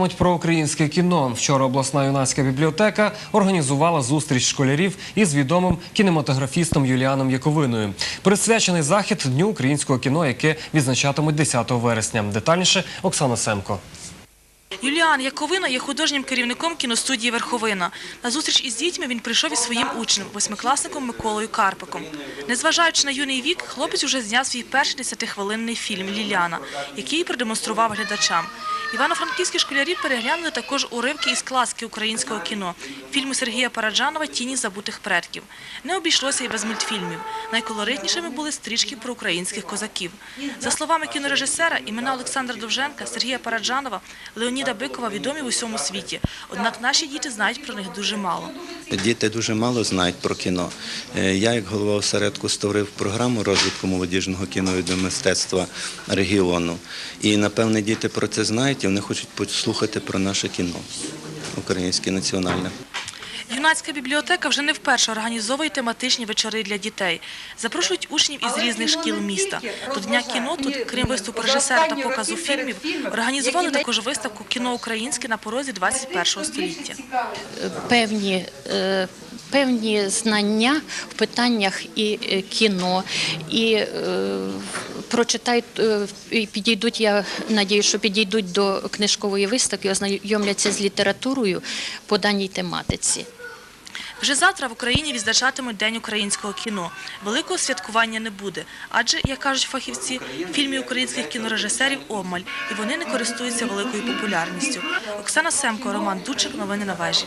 Муть про українське кіно. Вчора обласна юнацька бібліотека організувала зустріч школярів із відомим кінематографістом Юліаном Яковиною. Присвячений захід Дню українського кіно, яке відзначатимуть 10 вересня. Детальніше Оксана Семко. Юліан Яковина є художнім керівником кіностудії Верховина. На зустріч із дітьми він прийшов із своїм учнем, восьмикласником Миколою Карпиком. Незважаючи на юний вік, хлопець уже зняв свій перший десятихвилинний фільм Ліляна, який продемонстрував глядачам. Івано-франківські школярі переглянули також уривки із класики українського кіно фільму Сергія Параджанова Тіні забутих предків. Не обійшлося і без мультфільмів. Найколоритнішими були стрічки про українських козаків. За словами кінорежисера, імена Олександра Довженка, Сергія Параджанова, Леоніда Бикова відомі в усьому світі. Однак наші діти знають про них дуже мало. Діти дуже мало знають про кіно. Е, Я, як голова осередку, створив програму розвитку молодіжного кіно і мистецтва регіону. І, напевне, діти про це знають і вони хочуть послухати про наше кіно українське національне. Юнацька бібліотека вже не вперше організовує тематичні вечори для дітей. Запрошують учнів із різних шкіл міста. До Дня кіно тут, крім виступу режисера та показу фільмів, організували також виставку «Кіно українське на порозі 21 століття. певні, е, певні знання в питаннях і е, кіно, і е, прочитають, е, і підійдуть, я надію, що підійдуть до книжкової виставки, ознайомляться з літературою по даній тематиці. Вже завтра в Україні відзначатимуть День українського кіно. Великого святкування не буде, адже, як кажуть фахівці, фільмів українських кінорежисерів обмаль, і вони не користуються великою популярністю. Оксана Семко, Роман Дучик. Новини на вежі.